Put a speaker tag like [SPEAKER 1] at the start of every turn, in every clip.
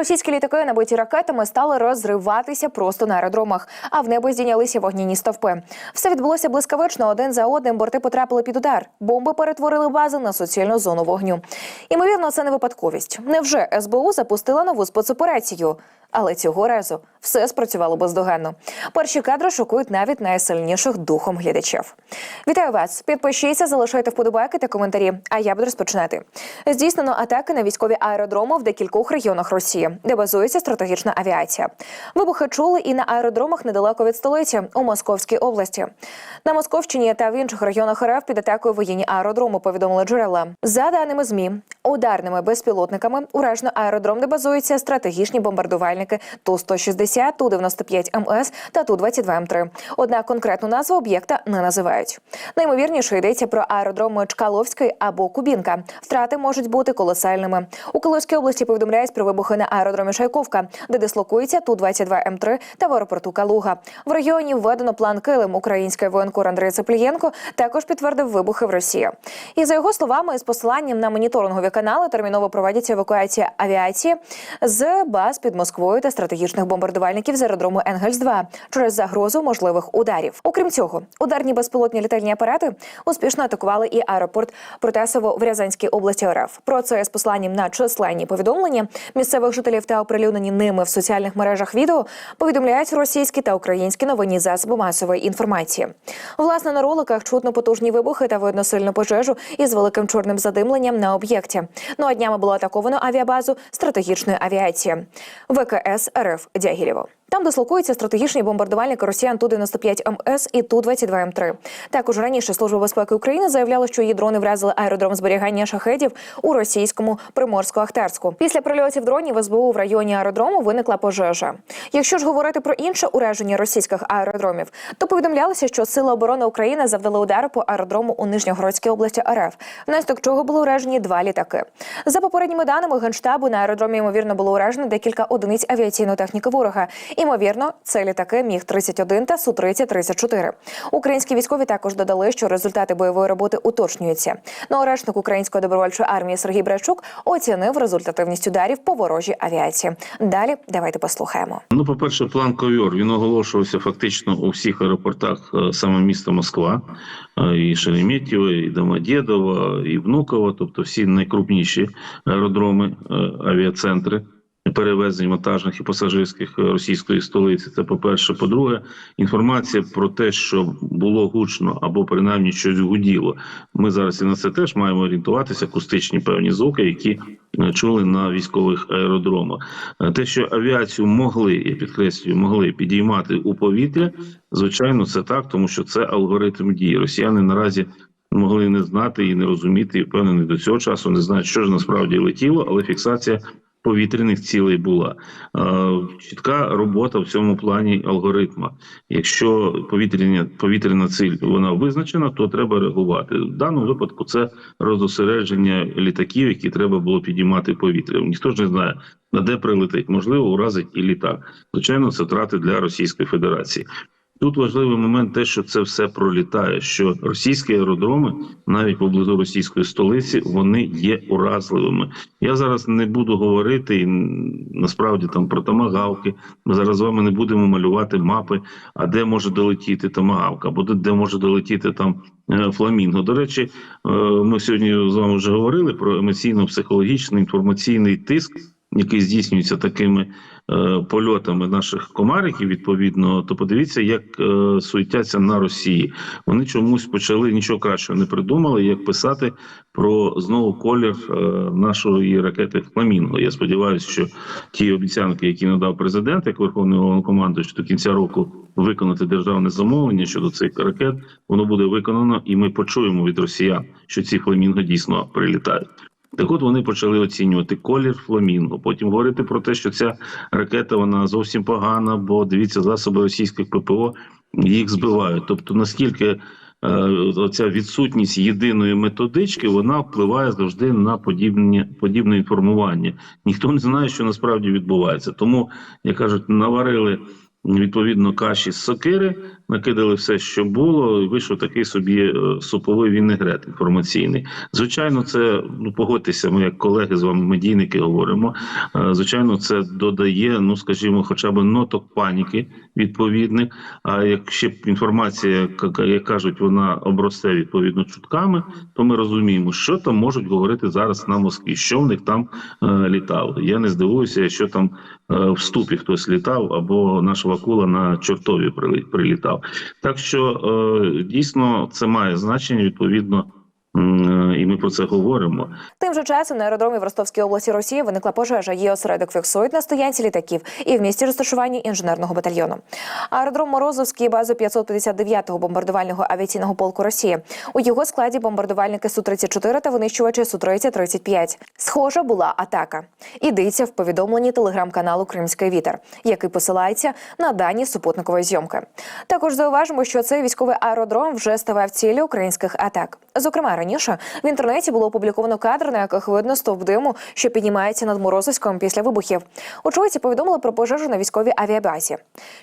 [SPEAKER 1] Російські літаки, набиті ракетами, стали розриватися просто на аеродромах, а в небо здійнялися вогняні стовпи. Все відбулося блискавично. Один за одним борти потрапили під удар. Бомби перетворили бази на суцільну зону вогню. Імовірно, це не випадковість. Невже СБУ запустила нову спецоперацію? Але цього разу все спрацювало бездоганно. Перші кадри шокують навіть найсильніших духом глядачів. Вітаю вас! Підпишіться, залишайте вподобайки та коментарі. А я буду розпочинати. Здійснено атаки на військові аеродроми в декількох регіонах Росії, де базується стратегічна авіація. Вибухи чули і на аеродромах недалеко від столиці у Московській області. На Московщині та в інших регіонах РФ під атакою воєнні аеродроми повідомили джерела. За даними змі, ударними безпілотниками уражено аеродром, де базуються стратегічні бомбардувальники Ту-160, Ту-95 МС та Ту-22 М3. Однак конкретну назву об'єкта не називають. Наймовірніше йдеться про аеродроми Чкаловський або Кубінка. Втрати можуть бути колосальними. У Київській області повідомляють про вибухи на аеродромі Шайковка, де дислокується Ту-22 М3 та в аеропорту Калуга. В регіоні введено план Килим. Український воєнкор Андрій Цеплієнко також підтвердив вибухи в Росії. І за його словами, з посиланням на моніторингові канали терміново проводяться евакуація авіації з баз під Москвою та стратегічних бомбардувальників з аеродрому Енгельс-2 через загрозу можливих ударів. Окрім цього, ударні безпілотні літальні апарати успішно атакували і аеропорт Протасово в Рязанській області РФ. Про це з посланням на численні повідомлення місцевих жителів та оприлюднені ними в соціальних мережах відео повідомляють російські та українські новинні засоби масової інформації. Власне на роликах чутно потужні вибухи та видно сильну пожежу із великим чорним задимленням на об'єкті. Ну а днями було атаковано авіабазу стратегічної авіації ВКС РФ Дягілєво. Там дислокуються стратегічні бомбардувальники росіян Ту-95 МС і Ту-22 М3. Також раніше Служба безпеки України заявляла, що її дрони вразили аеродром зберігання шахедів у російському Приморську-Ахтарську. Після прильотів дронів СБУ в районі аеродрому виникла пожежа. Якщо ж говорити про інше ураження російських аеродромів, то повідомлялося, що Сили оборони України завдали удару по аеродрому у Нижньогородській області РФ, внаслідок чого були уражені два літаки. За попередніми даними генштабу на аеродромі ймовірно було уражено декілька одиниць авіаційної техніки ворога. Імовірно, це літаки Міг 31 та Су 30 34 Українські військові також додали, що результати бойової роботи уточнюються. Ну, речник української добровольчої армії Сергій Брачук оцінив результативність ударів по ворожій авіації. Далі давайте послухаємо.
[SPEAKER 2] Ну, по-перше, план ковьор він оголошувався фактично у всіх аеропортах е, саме міста Москва, е, і Шереметьєво, і Домодєдово, і Внуково, тобто всі найкрупніші аеродроми, е, авіацентри. Перевезень вантажних і пасажирських е, російської столиці. Це по перше. По-друге, інформація про те, що було гучно або принаймні щось гуділо. Ми зараз і на це теж маємо орієнтуватися. Акустичні певні звуки, які е, чули на військових аеродромах. Е, Те, що авіацію могли, я підкреслюю, могли підіймати у повітря. Звичайно, це так, тому що це алгоритм дії. Росіяни наразі. Могли не знати і не розуміти, і впевнений до цього часу не знають, що ж насправді летіло, але фіксація повітряних цілей була Е, чітка робота в цьому плані алгоритма. Якщо повітряна повітряна ціль вона визначена, то треба реагувати. В даному випадку це розосередження літаків, які треба було підіймати повітря. Ніхто ж не знає, на де прилетить, можливо, уразить і літак. Звичайно, це втрати для Російської Федерації. Тут важливий момент, те, що це все пролітає. Що російські аеродроми, навіть поблизу російської столиці, вони є уразливими. Я зараз не буду говорити і насправді там про томагавки. Ми зараз з вами не будемо малювати мапи, а де може долетіти томагавка, або де, де може долетіти там е, фламінго. До речі, е, ми сьогодні з вами вже говорили про емоційно-психологічний інформаційний тиск. Який здійснюється такими е, польотами наших комариків, відповідно, то подивіться, як е, суетяться на Росії. Вони чомусь почали нічого кращого не придумали, як писати про знову колір е, нашої ракети Фламінго. Я сподіваюся, що ті обіцянки, які надав президент, як верховний головнокомандуючий до кінця року виконати державне замовлення щодо цих ракет, воно буде виконано, і ми почуємо від росіян, що ці фламінго дійсно прилітають. Так от вони почали оцінювати колір фламінго. Потім говорити про те, що ця ракета вона зовсім погана, бо дивіться, засоби російських ППО їх збивають. Тобто, наскільки е, оця відсутність єдиної методички вона впливає завжди на подібне подібне інформування. Ніхто не знає, що насправді відбувається. Тому як кажуть, наварили відповідно каші з сокири, накидали все, що було, і вийшов такий собі е, суповий вінегрет інформаційний. Звичайно, це ну погодьтеся, ми як колеги з вами медійники говоримо. е, Звичайно, це додає, ну скажімо, хоча б ноток паніки відповідних. А якщо б інформація, як- кажуть, вона обросте відповідно чутками, то ми розуміємо, що там можуть говорити зараз на Москві, що в них там е, літало. Я не здивуюся, що там в ступі хтось літав, або наша вакула на чортові прилітав. Так що е, дійсно це має значення відповідно. Е, І ми про це говоримо.
[SPEAKER 1] Тим же часом на аеродромі в Ростовській області Росії виникла пожежа. Її осередок фіксують на стоянці літаків і в місті розташування інженерного батальйону. Аеродром Морозовський база 559-го бомбардувального авіаційного полку Росії. У його складі бомбардувальники Су-34 та винищувачі Су-30-35. Схожа була атака. Ідеться в повідомленні телеграм-каналу Кримський вітер, який посилається на дані супутникової зйомки. Також зауважимо, що цей військовий аеродром вже ставав ціллю українських атак. Зокрема, раніше в інтернеті було опубліковано кадри, на яких видно стовп диму, що піднімається над Морозовськом після вибухів. Очевидці повідомили про пожежу на військовій авіабазі.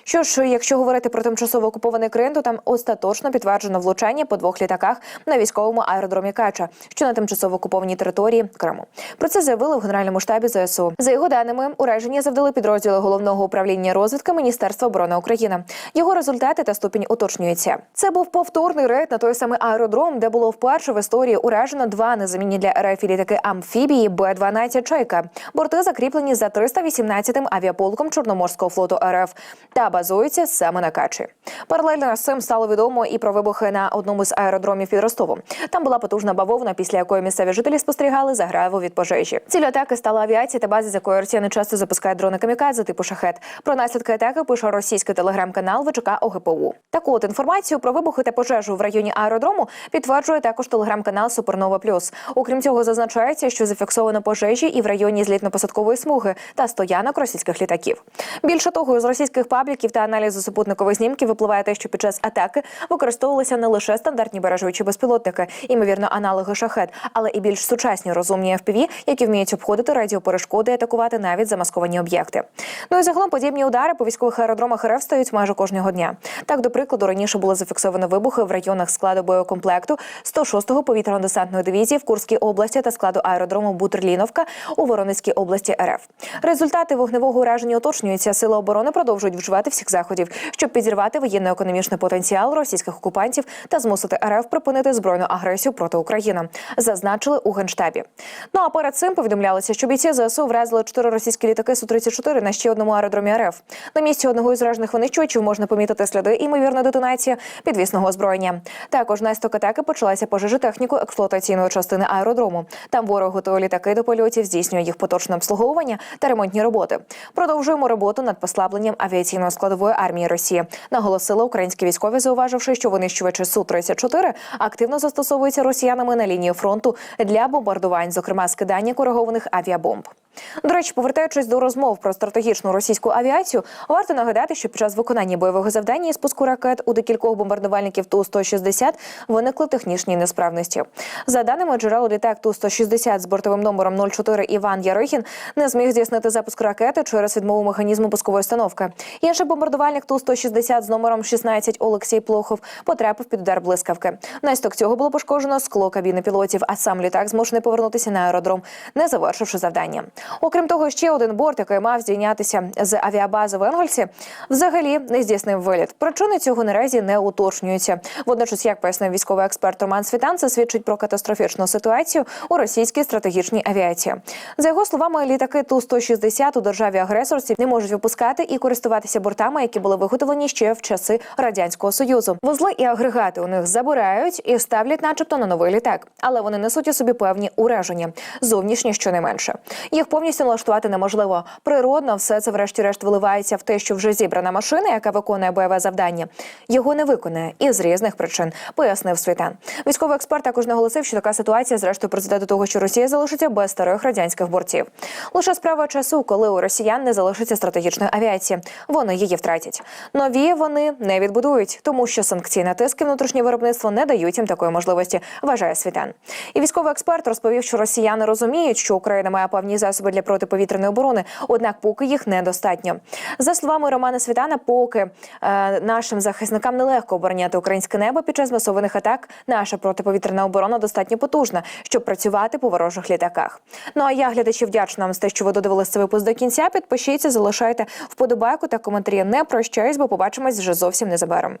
[SPEAKER 1] Що ж, якщо говорити про тимчасово окупований Крим, то там остаточно підтверджено влучання по двох літаках на військовому аеродромі Кача, що на тимчасово окупованій території Криму. Про це заявили в генеральному штабі ЗСУ. За його даними, ураження завдали підрозділи головного управління розвідки Міністерства оборони України. Його результати та ступінь уточнюються. Це був повторний рейд на той самий аеродром, де було вперше в історії уражено два незамінні для РФ літаки амфібії Б-12 Чайка. Борти закріплені за 318-м авіаполком Чорноморського флоту РФ та базуються саме на Качі. Паралельно з цим стало відомо і про вибухи на одному з аеродромів під Ростовом. Там була потужна бавовна, після якої місцеві жителі спостерігали за граву від пожежі. Ціль атаки стала авіація та база, з якої росіяни часто запускають дрони камікадзе типу шахет. Про наслідки атаки пише російський телеграм-канал ВЧК ОГПУ. Таку от інформацію про вибухи та пожежу в районі аеродрому підтверджує також телеграм-канал Супернова Плюс. Окрім цього, зазначається, що зафіксовано пожежі і в районі злітно-посадкової смуги та стоянок російських літаків. Більше того, з російських пабліків та аналізу супутникових знімків випливає те, що під час атаки використовувалися не лише стандартні бережучі безпілотники, імовірно, аналоги шахет, але і більш сучасні розумні FPV, які вміють обходити радіоперешкоди і атакувати навіть замасковані об'єкти. Ну і загалом подібні удари по військових аеродромах РФ стають майже кожного дня. Так, до прикладу, раніше було зафіксовано вибухи в районах складу боєкомплекту 106-го повітряно-десантної дивізії в Курській області та складу аеродрому Бутерліновка у Воронезькій області РФ. Результати вогневого ураження уточнюються. Сили оборони продовжують вживати всіх заходів, щоб підірвати воєнно-економічний потенціал російських окупантів та змусити РФ припинити збройну агресію проти України. Зазначили у генштабі. Ну а перед цим повідомлялося, що бійці ЗСУ вразили чотири російські літаки су 34 на ще одному аеродромі РФ. На місці одного із вражених винищувачів можна помітити сліди імовірної детонації підвісного озброєння. Також наслідок атаки почалася пожежа техніку експлуатаційної частини аеродрому. Там ворог готує літаки до польотів, здійснює їх поточне обслуговування та ремонтні роботи. Продовжуємо роботу над послабленням авіаційної складової армії Росії. Наголосили українські військові, зауваживши, що винищувачі су 34 активно застосовуються росіянами на лінії фронту для бомбардувань, зокрема скидання коригованих авіабомб. До речі, повертаючись до розмов про стратегічну російську авіацію, варто нагадати, що під час виконання бойового завдання і спуску ракет у декількох бомбардувальників Ту-160 виникли технічні несправності. За даними джерел, літак Ту-160 з бортовим номером 04 Іван Ярихін не зміг здійснити запуск ракети через відмову механізму пускової установки. Інший бомбардувальник Ту-160 з номером 16 Олексій Плохов потрапив під удар блискавки. Наслідок цього було пошкоджено скло кабіни пілотів, а сам літак змушений повернутися на аеродром, не завершивши завдання. Окрім того, ще один борт, який мав здійнятися з авіабази в Енгельсі, взагалі не здійснив виліт. Причини цього наразі не уточнюються. Водночас, як пояснив військовий експерт Роман Світан, це свідчить про катастрофічну ситуацію у російській стратегічній авіації. За його словами, літаки Ту-160 у державі агресорці не можуть випускати і користуватися бортами, які були виготовлені ще в часи радянського союзу. Вузли і агрегати у них забирають і ставлять, начебто, на новий літак, але вони несуть у собі певні ураження, зовнішні щонайменше. Їх повністю налаштувати неможливо. Природно, все це, врешті-решт, виливається в те, що вже зібрана машина, яка виконує бойове завдання, його не виконує із різних причин, пояснив Світан. Військовий експерт також наголосив, що така ситуація, зрештою, призведе до того, що Росія залишиться без старих радянських бортів. Лише справа часу, коли у росіян не залишиться стратегічної авіації, вони її втратять. Нові вони не відбудують, тому що санкційні тиски внутрішнє виробництво не дають їм такої можливості. Вважає Світан. І військовий експерт розповів, що росіяни розуміють, що Україна має певні засоби засоби для протиповітряної оборони. Однак поки їх недостатньо. За словами Романа Світана, поки е, нашим захисникам нелегко обороняти українське небо під час масованих атак. Наша протиповітряна оборона достатньо потужна, щоб працювати по ворожих літаках. Ну а я глядачі вдячна вам за те, що ви додивилися цей випуск до кінця. Підпишіться, залишайте вподобайку та коментарі. Не прощаюсь, бо побачимось вже зовсім незабаром.